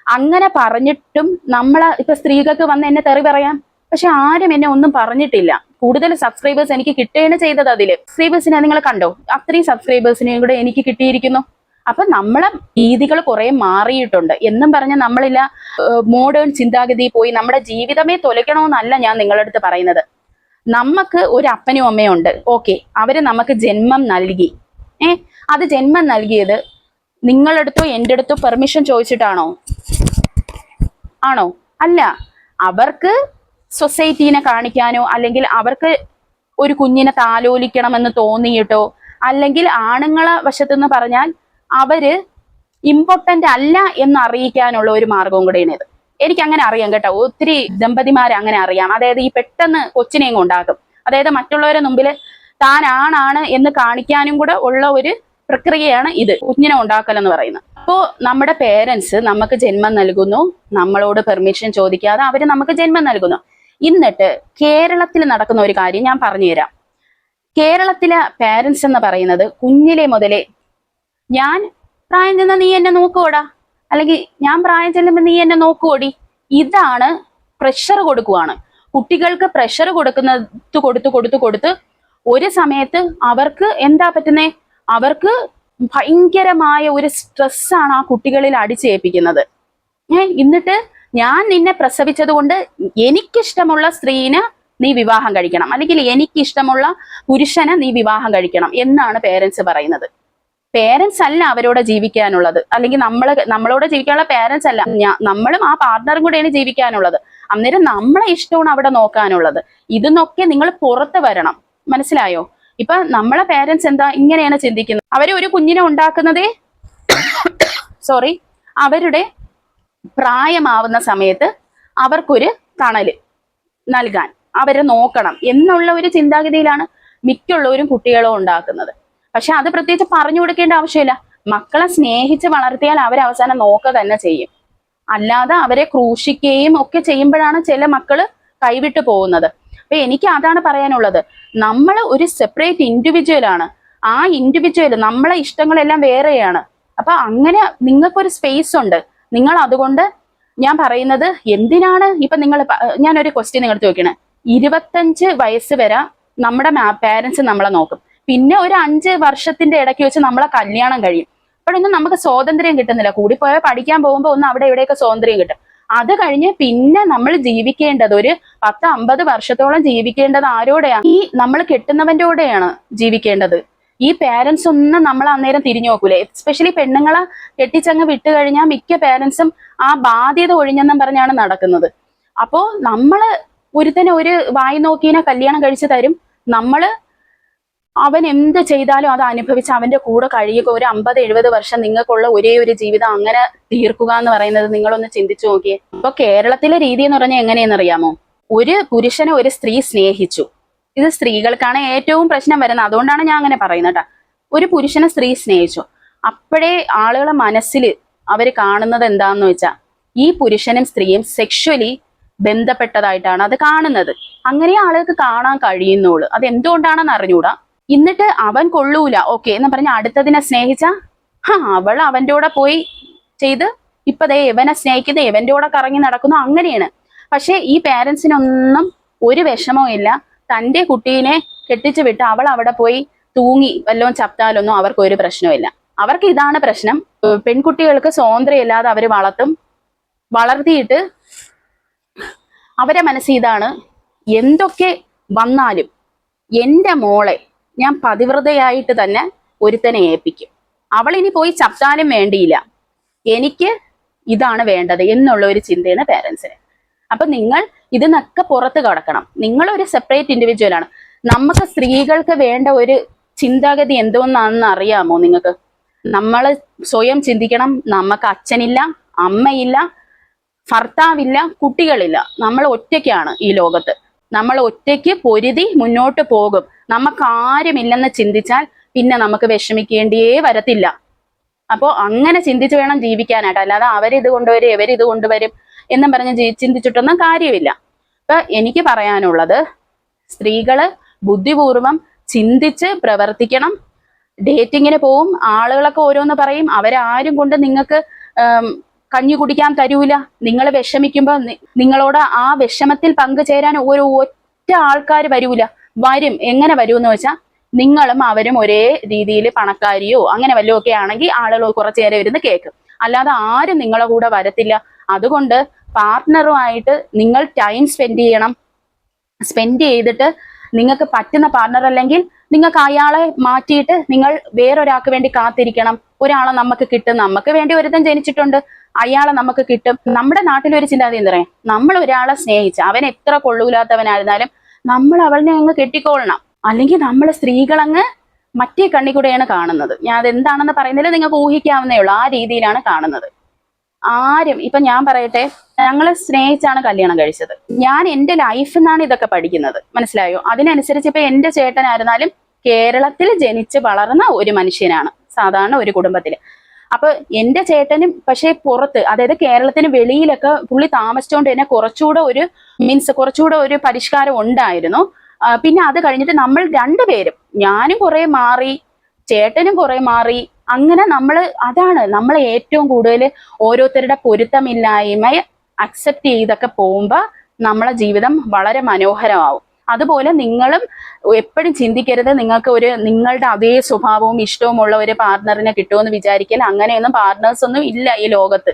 അങ്ങനെ പറഞ്ഞിട്ടും നമ്മളെ ഇപ്പൊ സ്ത്രീകൾക്ക് വന്ന് എന്നെ തെറി പറയാം. പക്ഷെ ആരും എന്നെ ഒന്നും പറഞ്ഞിട്ടില്ല. കൂടുതൽ സബ്സ്ക്രൈബേഴ്സ് എനിക്ക് കിട്ടുകയാണ് ചെയ്തത് അതിൽ. സബ്സ്ക്രൈബേഴ്സിനെ നിങ്ങൾ കണ്ടോ? അത്രയും സബ്സ്ക്രൈബേഴ്സിനെയും കൂടെ എനിക്ക് കിട്ടിയിരിക്കുന്നു. അപ്പൊ നമ്മളെ രീതികൾ കുറെ മാറിയിട്ടുണ്ട്. എന്നും പറഞ്ഞ് നമ്മളില്ല മോഡേൺ ചിന്താഗതി പോയി നമ്മുടെ ജീവിതമേ തൊലയ്ക്കണമെന്നല്ല ഞാൻ നിങ്ങളുടെ അടുത്ത് പറയുന്നത്. നമുക്ക് ഒരു അപ്പനും അമ്മയും ഉണ്ട് ഓക്കെ അവർ നമുക്ക് ജന്മം നൽകി. ഏ അത് ജന്മം നൽകിയത് നിങ്ങളടുത്തോ എന്റെ അടുത്തോ പെർമിഷൻ ചോദിച്ചിട്ടാണോ? ആണോ? അല്ല. അവർക്ക് സൊസൈറ്റീനെ കാണിക്കാനോ അല്ലെങ്കിൽ അവർക്ക് ഒരു കുഞ്ഞിനെ താലോലിക്കണമെന്ന് തോന്നിയിട്ടോ അല്ലെങ്കിൽ ആണുങ്ങളെ വശത്തുനിന്ന് പറഞ്ഞാൽ അവർ ഇമ്പോർട്ടന്റ് അല്ല എന്ന് അറിയിക്കാനുള്ള ഒരു മാർഗവും ഇത് എനിക്ക് അങ്ങനെ അറിയാം കേട്ടോ. ഒത്തിരി ദമ്പതിമാരെ അങ്ങനെ അറിയാം. അതായത് ഈ പെട്ടെന്ന് കൊച്ചിനെയും കൊണ്ടാക്കും അതായത് മറ്റുള്ളവരെ മുമ്പിൽ താൻ ആണാണ് എന്ന് കാണിക്കാനും കൂടെ ഉള്ള ഒരു പ്രക്രിയയാണ് ഇത്. കുഞ്ഞിനെ ഉണ്ടാക്കൽ എന്ന് പറയുന്നത്. അപ്പോൾ നമ്മുടെ പേരൻസ് നമുക്ക് ജന്മം നൽകുന്നു. നമ്മളോട് പെർമിഷൻ ചോദിക്കാതെ അവർ നമുക്ക് ജന്മം നൽകുന്നു. എന്നിട്ട് കേരളത്തിൽ നടക്കുന്ന ഒരു കാര്യം ഞാൻ പറഞ്ഞുതരാം കേരളത്തിലെ പേരൻസ് എന്ന് പറയുന്നത് കുഞ്ഞിലെ മുതലേ ഞാൻ പ്രായം ചെന്ന നീ എന്നെ നോക്കുവോടാ? അല്ലെങ്കിൽ ഞാൻ പ്രായം ചെല്ലുമ്പോൾ നീ എന്നെ നോക്കുവോടി? ഇതാണ് പ്രഷർ കൊടുക്കുവാണ്. കുട്ടികൾക്ക് പ്രഷർ കൊടുക്കുന്നത് കൊടുത്ത് കൊടുത്ത് കൊടുത്ത് ഒരു സമയത്ത് അവർക്ക് എന്താ പറ്റുന്നേ? അവർക്ക് ഭയങ്കരമായ ഒരു സ്ട്രെസ്സാണ് ആ കുട്ടികളിൽ അടിച്ചേൽപ്പിക്കുന്നത്. എന്നിട്ട് ഞാൻ നിന്നെ പ്രസവിച്ചത് കൊണ്ട് എനിക്കിഷ്ടമുള്ള സ്ത്രീന് നീ വിവാഹം കഴിക്കണം. അല്ലെങ്കിൽ എനിക്കിഷ്ടമുള്ള പുരുഷനെ നീ വിവാഹം കഴിക്കണം എന്നാണ് പേരൻസ് പറയുന്നത്. പേരൻസ് അല്ല അവരോട് ജീവിക്കാനുള്ളത്. അല്ലെങ്കിൽ നമ്മൾ നമ്മളോട് ജീവിക്കാനുള്ള പേരൻസ് അല്ല. നമ്മളും ആ പാർട്ണറും കൂടെയാണ് ജീവിക്കാനുള്ളത്. അന്നേരം നമ്മളെ ഇഷ്ടമാണ് അവിടെ നോക്കാനുള്ളത്. ഇതെന്നൊക്കെ നിങ്ങൾ പുറത്ത് വരണം. മനസ്സിലായോ? ഇപ്പൊ നമ്മളെ പേരൻസ് എന്താ ഇങ്ങനെയാണ് ചിന്തിക്കുന്നത്? അവർ ഒരു കുഞ്ഞിനെ ഉണ്ടാക്കുന്നതേ സോറി അവരുടെ പ്രായമാവുന്ന സമയത്ത് അവർക്കൊരു തണൽ നൽകാൻ അവരെ നോക്കണം എന്നുള്ള ഒരു ചിന്താഗതിയിലാണ് മിക്കുള്ളവരും കുട്ടികളും ഉണ്ടാക്കുന്നത്. പക്ഷെ അത് പ്രത്യേകിച്ച് പറഞ്ഞു കൊടുക്കേണ്ട ആവശ്യമില്ല. മക്കളെ സ്നേഹിച്ച് വളർത്തിയാൽ അവർ അവസാനം നോക്ക തന്നെ ചെയ്യും. അല്ലാതെ അവരെ ക്രൂശിക്കുകയും ഒക്കെ ചെയ്യുമ്പോഴാണ് ചില മക്കൾ കൈവിട്ടു പോകുന്നത്. അപ്പൊ എനിക്ക് അതാണ് പറയാനുള്ളത്. നമ്മൾ ഒരു സെപ്പറേറ്റ് ഇൻഡിവിജ്വൽ ആണ്. ആ ഇൻഡിവിജ്വൽ നമ്മളെ ഇഷ്ടങ്ങളെല്ലാം വേറെയാണ്. അപ്പൊ അങ്ങനെ നിങ്ങൾക്കൊരു സ്പേസ് ഉണ്ട്. നിങ്ങൾ അതുകൊണ്ട് ഞാൻ പറയുന്നത് എന്തിനാണ്? ഇപ്പൊ നിങ്ങൾ ഞാൻ ഒരു ക്വസ്റ്റ്യൻ നിങ്ങൾ ചോദിക്കണേ. ഇരുപത്തഞ്ച് വയസ്സ് വരെ നമ്മുടെ പാരന്റ്സ് നമ്മളെ നോക്കും. പിന്നെ ഒരു അഞ്ച് വർഷത്തിന്റെ ഇടയ്ക്ക് വെച്ച് നമ്മളെ കല്യാണം കഴിയും. അപ്പോഴൊന്നും നമുക്ക് സ്വാതന്ത്ര്യം കിട്ടുന്നില്ല. കൂടിപ്പോയാൽ പഠിക്കാൻ പോകുമ്പോൾ ഒന്ന് അവിടെ ഇവിടെയൊക്കെ സ്വാതന്ത്ര്യം കിട്ടും. അത് കഴിഞ്ഞ് പിന്നെ നമ്മൾ ജീവിക്കേണ്ടത് ഒരു പത്ത് അമ്പത് വർഷത്തോളം ജീവിക്കേണ്ടത് ആരോടെയാണ് ഈ നമ്മൾ കെട്ടുന്നവന്റെ കൂടെയാണ് ജീവിക്കേണ്ടത്. ഈ പേരൻസ് ഒന്നും നമ്മൾ അന്നേരം തിരിഞ്ഞു നോക്കൂലേ. എസ്പെഷ്യലി പെണ്ണുങ്ങളെ കെട്ടിച്ചങ്ങ് വിട്ടു കഴിഞ്ഞാൽ മിക്ക പേരൻസും ആ ബാധ്യത ഒഴിഞ്ഞെന്നും പറഞ്ഞാണ് നടക്കുന്നത്. അപ്പോ നമ്മൾ ഒരുത്തനെ ഒരു വായി നോക്കിനെ കല്യാണം കഴിച്ചു തരും. നമ്മൾ അവൻ എന്ത് ചെയ്താലും അത് അനുഭവിച്ച് അവന്റെ കൂടെ കഴിയുക. ഒരു അമ്പത് എഴുപത് വർഷം നിങ്ങൾക്കുള്ള ഒരേ ഒരു ജീവിതം അങ്ങനെ തീർക്കുക എന്ന് പറയുന്നത് നിങ്ങളൊന്ന് ചിന്തിച്ചു നോക്കിയേ. അപ്പൊ കേരളത്തിലെ രീതി എന്ന് പറഞ്ഞാൽ എങ്ങനെയെന്ന് അറിയാമോ? ഒരു പുരുഷനെ ഒരു സ്ത്രീ സ്നേഹിച്ചു. ഇത് സ്ത്രീകൾക്കാണ് ഏറ്റവും പ്രശ്നം വരുന്നത്. അതുകൊണ്ടാണ് ഞാൻ അങ്ങനെ പറയുന്നത് ഒരു പുരുഷനെ സ്ത്രീ സ്നേഹിച്ചു. അപ്പോഴേ ആളുകളെ മനസ്സിൽ അവർ കാണുന്നത് എന്താന്ന് വെച്ചാൽ ഈ പുരുഷനും സ്ത്രീയും സെക്ഷലി ബന്ധപ്പെട്ടതായിട്ടാണ് അത് കാണുന്നത്. അങ്ങനെ ആളുകൾക്ക് കാണാൻ കഴിയുന്നുള്ളൂ. അത് എന്തുകൊണ്ടാണെന്ന് അറിഞ്ഞൂടാ? എന്നിട്ട് അവൻ കൊള്ളൂല. ഓക്കെ എന്ന് പറഞ്ഞ അടുത്തതിനെ സ്നേഹിച്ച ഹാ അവൾ അവന്റെ കൂടെ പോയി ചെയ്ത് ഇപ്പതേ ഇവനെ സ്നേഹിക്കുന്നത് ഇവന്റെ കൂടെ കറങ്ങി നടക്കുന്നു. അങ്ങനെയാണ്. പക്ഷെ ഈ പേരൻസിനൊന്നും ഒരു വിഷമവും ഇല്ല. തന്റെ കുട്ടീനെ കെട്ടിച്ചു വിട്ട് അവൾ അവിടെ പോയി തൂങ്ങി വല്ലതും ചപ്താലൊന്നും അവർക്ക് ഒരു പ്രശ്നമില്ല അവർക്ക് ഇതാണ് പ്രശ്നം. പെൺകുട്ടികൾക്ക് സ്വാതന്ത്ര്യം ഇല്ലാതെ അവർ വളർത്തും. വളർത്തിയിട്ട് അവരെ മനസ്സിൽ ഇതാണ് എന്തൊക്കെ വന്നാലും എന്റെ മോളെ ഞാൻ പതിവ്രതയായിട്ട് തന്നെ ഒരുത്തനെ ഏൽപ്പിക്കും. അവൾ ഇനി പോയി ചപ്താലും വേണ്ടിയില്ല. എനിക്ക് ഇതാണ് വേണ്ടത് എന്നുള്ള ഒരു ചിന്തയാണ് പേരൻസിന് അപ്പൊ നിങ്ങൾ ഇതിനൊക്കെ പുറത്ത് കടക്കണം. നിങ്ങൾ ഒരു സെപ്പറേറ്റ് ഇൻഡിവിജ്വൽ ആണ്. നമുക്ക് സ്ത്രീകൾക്ക് വേണ്ട ഒരു ചിന്താഗതി എന്തോന്നാണെന്ന് അറിയാമോ നിങ്ങൾക്ക്? നമ്മൾ സ്വയം ചിന്തിക്കണം. നമുക്ക് അച്ഛനില്ല അമ്മയില്ല ഭർത്താവില്ല കുട്ടികളില്ല. നമ്മൾ ഒറ്റയ്ക്കാണ് ഈ ലോകത്ത്. നമ്മൾ ഒറ്റയ്ക്ക് പൊരുതി മുന്നോട്ട് പോകും. നമുക്ക് ആരുമില്ലെന്ന് ചിന്തിച്ചാൽ പിന്നെ നമുക്ക് വിഷമിക്കേണ്ടിയേ വരത്തില്ല. അപ്പോൾ അങ്ങനെ ചിന്തിച്ച് വേണം ജീവിക്കാനായിട്ട്. അല്ലാതെ അവരിത് കൊണ്ടുവരും ഇവരിത് കൊണ്ടുവരും. എന്നും പറഞ്ഞ് ചിന്തിച്ചിട്ടൊന്നും കാര്യമില്ല. അപ്പൊ എനിക്ക് പറയാനുള്ളത് സ്ത്രീകൾ ബുദ്ധിപൂർവം ചിന്തിച്ച് പ്രവർത്തിക്കണം. ഡേറ്റിങ്ങിന് പോവും ആളുകളൊക്കെ ഓരോന്ന് പറയും. അവരാരും കൊണ്ട് നിങ്ങൾക്ക് കഞ്ഞി കുടിക്കാൻ തരൂല. നിങ്ങൾ വിഷമിക്കുമ്പോൾ നിങ്ങളോട് ആ വിഷമത്തിൽ പങ്കുചേരാൻ ഒരു ഒറ്റ ആൾക്കാർ വരൂല. വരും. എങ്ങനെ വരുമെന്ന് വെച്ചാൽ നിങ്ങളും അവരും ഒരേ രീതിയിൽ പണക്കാരിയോ അങ്ങനെ വല്ലതും ഒക്കെ ആണെങ്കിൽ ആളുകൾ കുറച്ചു നേരം ഇരുന്ന് കേൾക്കും. അല്ലാതെ ആരും നിങ്ങളെ കൂടെ വരത്തില്ല. അതുകൊണ്ട് പാർട്ട്ണറുമായിട്ട് നിങ്ങൾ ടൈം സ്പെൻഡ് ചെയ്യണം. സ്പെൻഡ് ചെയ്തിട്ട് നിങ്ങൾക്ക് പറ്റുന്ന പാർട്ണർ അല്ലെങ്കിൽ നിങ്ങൾക്ക് അയാളെ മാറ്റിയിട്ട് നിങ്ങൾ വേറൊരാൾക്ക് വേണ്ടി കാത്തിരിക്കണം. ഒരാളെ നമുക്ക് കിട്ടും. നമുക്ക് വേണ്ടി ഒരുത്തൻ ജനിച്ചിട്ടുണ്ട്. അയാളെ നമുക്ക് കിട്ടും. നമ്മുടെ നാട്ടിൽ ഒരു ചിന്താഗതി എന്താ പറയാ നമ്മൾ ഒരാളെ സ്നേഹിച്ച് അവൻ എത്ര കൊള്ളൂലാത്തവനായിരുന്നാലും നമ്മൾ അവളിനെ അങ്ങ് കെട്ടിക്കൊള്ളണം. അല്ലെങ്കിൽ നമ്മൾ സ്ത്രീകളങ്ങ് മറ്റേ കണ്ണിക്കൂടെയാണ് കാണുന്നത്. ഞാൻ അതെന്താണെന്ന് പറയുന്നതിൽ നിങ്ങൾക്ക് ഊഹിക്കാവുന്നേ ഉള്ളൂ. ആ രീതിയിലാണ് കാണുന്നത്. ആരും ഇപ്പൊ ഞാൻ പറയട്ടെ ഞങ്ങളെ സ്നേഹിച്ചാണ് കല്യാണം കഴിച്ചത്. ഞാൻ എന്റെ ലൈഫിൽ നിന്നാണ് ഇതൊക്കെ പഠിക്കുന്നത്. മനസ്സിലായോ? അതിനനുസരിച്ച് ഇപ്പൊ എന്റെ ചേട്ടനായിരുന്നാലും കേരളത്തിൽ ജനിച്ച് വളർന്ന ഒരു മനുഷ്യനാണ് സാധാരണ ഒരു കുടുംബത്തിൽ. അപ്പൊ എന്റെ ചേട്ടനും പക്ഷേ പുറത്ത് അതായത് കേരളത്തിന് വെളിയിലൊക്കെ പുള്ളി താമസിച്ചുകൊണ്ട് തന്നെ കുറച്ചുകൂടെ ഒരു മീൻസ് കുറച്ചുകൂടെ ഒരു പരിഷ്കാരം ഉണ്ടായിരുന്നു. പിന്നെ അത് കഴിഞ്ഞിട്ട് നമ്മൾ രണ്ടുപേരും ഞാനും കുറെ മാറി ചേട്ടനും കുറെ മാറി അങ്ങനെ നമ്മൾ അതാണ് നമ്മൾ ഏറ്റവും കൂടുതൽ ഓരോരുത്തരുടെ പൊരുത്തമില്ലായ്മ അക്സെപ്റ്റ് ചെയ്തൊക്കെ പോകുമ്പോൾ നമ്മളെ ജീവിതം വളരെ മനോഹരമാവും. അതുപോലെ നിങ്ങളും എപ്പോഴും ചിന്തിക്കരുത് നിങ്ങൾക്ക് ഒരു നിങ്ങളുടെ അതേ സ്വഭാവവും ഇഷ്ടവുമുള്ള ഒരു പാർട്ണറിനെ കിട്ടുമെന്ന് വിചാരിക്കൽ അങ്ങനെയൊന്നും പാർട്ട്നേഴ്സ് ഒന്നും ഇല്ല ഈ ലോകത്ത്.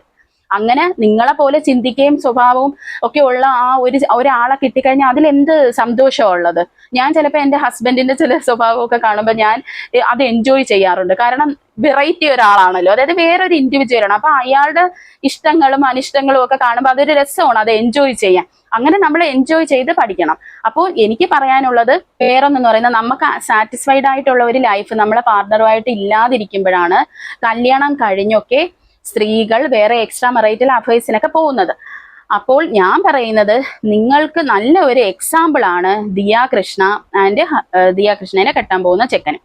അങ്ങനെ നിങ്ങളെ പോലെ ചിന്തിക്കുകയും സ്വഭാവവും ഒക്കെ ഉള്ള ആ ഒരു ഒരാളെ കിട്ടിക്കഴിഞ്ഞാൽ അതിൽ എന്ത് സന്തോഷമാണ് ഉള്ളത്? ഞാൻ ചിലപ്പോൾ എന്റെ ഹസ്ബൻഡിന്റെ ചില സ്വഭാവമൊക്കെ കാണുമ്പോൾ ഞാൻ അത് എൻജോയ് ചെയ്യാറുണ്ട്. കാരണം വെറൈറ്റി ഒരാളാണല്ലോ. അതായത് വേറൊരു ഇൻഡിവിജ്വൽ ആണ്. അപ്പൊ അയാളുടെ ഇഷ്ടങ്ങളും അനിഷ്ടങ്ങളും ഒക്കെ കാണുമ്പോൾ അതൊരു രസമാണ് അത് എൻജോയ് ചെയ്യാൻ. അങ്ങനെ നമ്മൾ എൻജോയ് ചെയ്ത് പഠിക്കണം. അപ്പോൾ എനിക്ക് പറയാനുള്ളത് വേറൊന്നെന്ന് പറയുന്നത് നമുക്ക് സാറ്റിസ്ഫൈഡ് ആയിട്ടുള്ള ഒരു ലൈഫ് നമ്മളെ പാർട്ണറുമായിട്ട് ഇല്ലാതിരിക്കുമ്പോഴാണ് കല്യാണം കഴിഞ്ഞൊക്കെ സ്ത്രീകൾ വേറെ എക്സ്ട്രാ മെറൈറ്റൽ അഫയേഴ്സിനൊക്കെ പോകുന്നത്. അപ്പോൾ ഞാൻ പറയുന്നത് നിങ്ങൾക്ക് നല്ല ഒരു എക്സാമ്പിൾ ആണ് ദിയാ കൃഷ്ണ ആൻഡ് ദിയാ കൃഷ്ണനെ കെട്ടാൻ പോകുന്ന ചെക്കൻ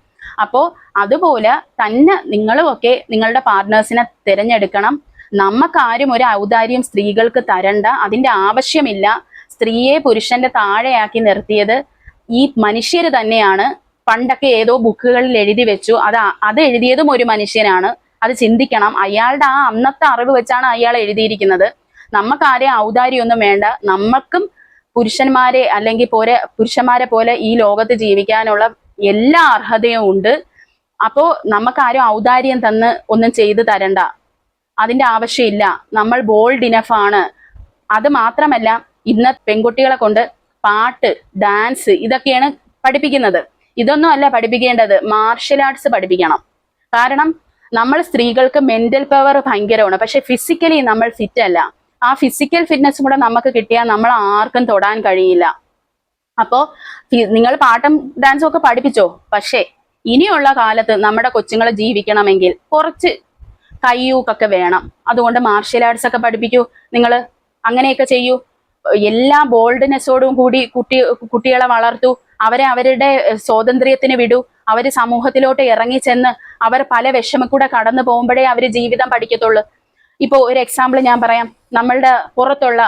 അപ്പോൾ അതുപോലെ തന്നെ നിങ്ങളും ഒക്കെ നിങ്ങളുടെ പാർട്ട്നേഴ്സിനെ തിരഞ്ഞെടുക്കണം. നമുക്കാരും ഒരു ഔദാര്യം സ്ത്രീകൾക്ക് തരണ്ട. അതിന്റെ ആവശ്യമില്ല. സ്ത്രീയെ പുരുഷന്റെ താഴെയാക്കി നിർത്തിയത് ഈ മനുഷ്യർ തന്നെയാണ്. പണ്ടൊക്കെ ഏതോ ബുക്കുകളിൽ എഴുതി വെച്ചു. അത് അത് എഴുതിയതും ഒരു മനുഷ്യനാണ്. അത് ചിന്തിക്കണം. അയാളുടെ ആ അന്നത്തെ അറിവ് വെച്ചാണ് അയാൾ എഴുതിയിരിക്കുന്നത്. നമുക്ക് ആരെയും ഔദാര്യമൊന്നും വേണ്ട. നമുക്കും പുരുഷന്മാരെ അല്ലെങ്കിൽ പോലെ പുരുഷന്മാരെ പോലെ ഈ ലോകത്ത് ജീവിക്കാനുള്ള എല്ലാ അർഹതയും ഉണ്ട്. അപ്പോ നമുക്കാരും ഔദാര്യം തന്ന് ഒന്നും ചെയ്തു തരണ്ട. അതിന്റെ ആവശ്യമില്ല. നമ്മൾ ബോൾഡ് ഇനഫ് ആണ്. അത് മാത്രമല്ല ഇന്ന് പെൺകുട്ടികളെ കൊണ്ട് പാട്ട് ഡാൻസ് ഇതൊക്കെയാണ് പഠിപ്പിക്കുന്നത്. ഇതൊന്നും അല്ല പഠിപ്പിക്കേണ്ടത്. മാർഷൽ ആർട്സ് പഠിപ്പിക്കണം. കാരണം നമ്മൾ സ്ത്രീകൾക്ക് മെന്റൽ പവർ ഭയങ്കരമാണ്. പക്ഷെ ഫിസിക്കലി നമ്മൾ ഫിറ്റ് അല്ല. ആ ഫിസിക്കൽ ഫിറ്റ്നസ് കൂടെ നമുക്ക് കിട്ടിയാൽ നമ്മൾ ആർക്കും തൊടാൻ കഴിയില്ല. അപ്പോ നിങ്ങൾ പാട്ടും ഡാൻസും ഒക്കെ പഠിപ്പിച്ചോ? പക്ഷേ ഇനിയുള്ള കാലത്ത് നമ്മുടെ കൊച്ചുങ്ങൾ ജീവിക്കണമെങ്കിൽ കുറച്ച് കയ്യൂക്കൊക്കെ വേണം. അതുകൊണ്ട് മാർഷ്യൽ ആർട്സ് ഒക്കെ പഠിപ്പിക്കൂ. നിങ്ങൾ അങ്ങനെയൊക്കെ ചെയ്യൂ. എല്ലാ ബോൾഡ്നെസ്സോടും കൂടി കുട്ടി കുട്ടികളെ വളർത്തൂ. അവരെ അവരുടെ സ്വാതന്ത്ര്യത്തിന് വിടൂ. അവർ സമൂഹത്തിലോട്ട് ഇറങ്ങി ചെന്ന് അവർ പല വിഷമക്കൂടെ കടന്നു പോകുമ്പോഴേ അവർ ജീവിതം പഠിക്കത്തുള്ളൂ. ഇപ്പോൾ ഒരു എക്സാമ്പിൾ ഞാൻ പറയാം. നമ്മളുടെ പുറത്തുള്ള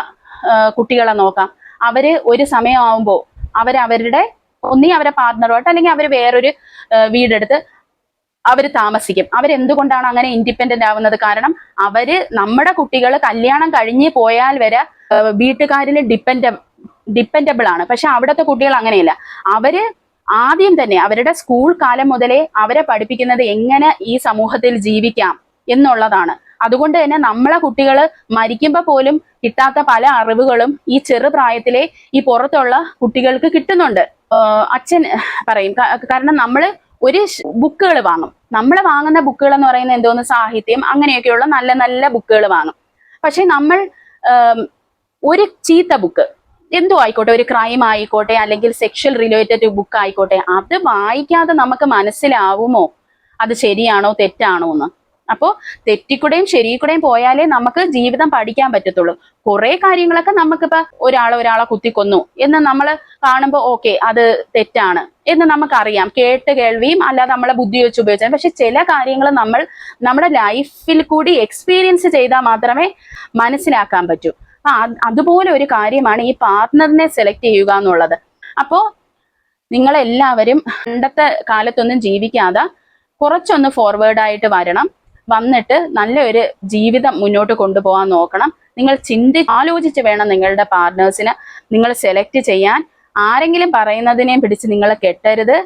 കുട്ടികളെ നോക്കാം. അവർ ഒരു സമയമാകുമ്പോൾ അവരവരുടെ ഒന്നി അവരെ പാർട്ട്ണറുമായിട്ട് അല്ലെങ്കിൽ അവർ വേറൊരു വീടെടുത്ത് അവർ താമസിക്കും. അവരെന്തുകൊണ്ടാണ് അങ്ങനെ ഇൻഡിപെൻഡന്റ് ആവുന്നത്? കാരണം അവർ നമ്മുടെ കുട്ടികൾ കല്യാണം കഴിഞ്ഞ് പോയാൽ വരെ വീട്ടുകാരിൽ ഡിപ്പെൻഡ ഡിപ്പെൻഡബിൾ ആണ്. പക്ഷെ അവിടുത്തെ കുട്ടികൾ അങ്ങനെയല്ല. അവർ ആദ്യം തന്നെ അവരുടെ സ്കൂൾ കാലം മുതലേ അവരെ പഠിപ്പിക്കുന്നത് എങ്ങനെ ഈ സമൂഹത്തിൽ ജീവിക്കാം എന്നുള്ളതാണ്. അതുകൊണ്ട് തന്നെ നമ്മളെ കുട്ടികൾ മരിക്കുമ്പോൾ പോലും കിട്ടാത്ത പല അറിവുകളും ഈ ചെറുപ്രായത്തിലെ ഈ പുറത്തുള്ള കുട്ടികൾക്ക് കിട്ടുന്നുണ്ട്. അച്ഛൻ പറയും കാരണം നമ്മൾ ഒരു ബുക്കുകൾ വാങ്ങും. നമ്മൾ വാങ്ങുന്ന ബുക്കുകൾ എന്ന് പറയുന്നത് എന്തോന്ന്? സാഹിത്യം അങ്ങനെയൊക്കെയുള്ള നല്ല നല്ല ബുക്കുകൾ വാങ്ങും. പക്ഷെ നമ്മൾ ഒരു ചീത്ത ബുക്ക് എന്തോ ആയിക്കോട്ടെ ഒരു ക്രൈം ആയിക്കോട്ടെ അല്ലെങ്കിൽ സെക്ഷൽ റിലേറ്റഡ് ബുക്ക് ആയിക്കോട്ടെ അത് വായിക്കാതെ നമുക്ക് മനസ്സിലാവുമോ? അത് ശരിയാണോ തെറ്റാണോ എന്ന്? അപ്പോൾ തെറ്റിക്കൂടെയും ശരിക്കൂടെയും പോയാലേ നമുക്ക് ജീവിതം പഠിക്കാൻ പറ്റത്തുള്ളൂ. കുറെ കാര്യങ്ങളൊക്കെ നമുക്കിപ്പോ ഒരാളെ ഒരാളെ കുത്തിക്കൊന്നു എന്ന് നമ്മൾ കാണുമ്പോൾ ഓക്കെ അത് തെറ്റാണ് എന്ന് നമുക്കറിയാം. കേട്ട് കേൾവിയും അല്ലാതെ നമ്മളെ ബുദ്ധി വെച്ച് ഉപയോഗിച്ചാൽ പക്ഷെ ചില കാര്യങ്ങൾ നമ്മൾ നമ്മുടെ ലൈഫിൽ കൂടി എക്സ്പീരിയൻസ് ചെയ്താൽ മാത്രമേ മനസ്സിലാക്കാൻ പറ്റൂ. അതുപോലെ ഒരു കാര്യമാണ് ഈ പാർട്ട്ണറിനെ സെലക്ട് ചെയ്യുക എന്നുള്ളത്. അപ്പോ നിങ്ങളെല്ലാവരും പണ്ടത്തെ കാലത്തൊന്നും ജീവിക്കാതെ കുറച്ചൊന്ന് ഫോർവേഡ് ആയിട്ട് വരണം. വന്നിട്ട് നല്ലൊരു ജീവിതം മുന്നോട്ട് കൊണ്ടുപോകാൻ നോക്കണം. നിങ്ങൾ ചിന്തി ആലോചിച്ച് വേണം നിങ്ങളുടെ പാർട്ട്നേഴ്സിന് നിങ്ങൾ സെലക്ട് ചെയ്യാൻ. ആരെങ്കിലും പറയുന്നതിനെയും പിടിച്ച് നിങ്ങൾ കെട്ടരുത്.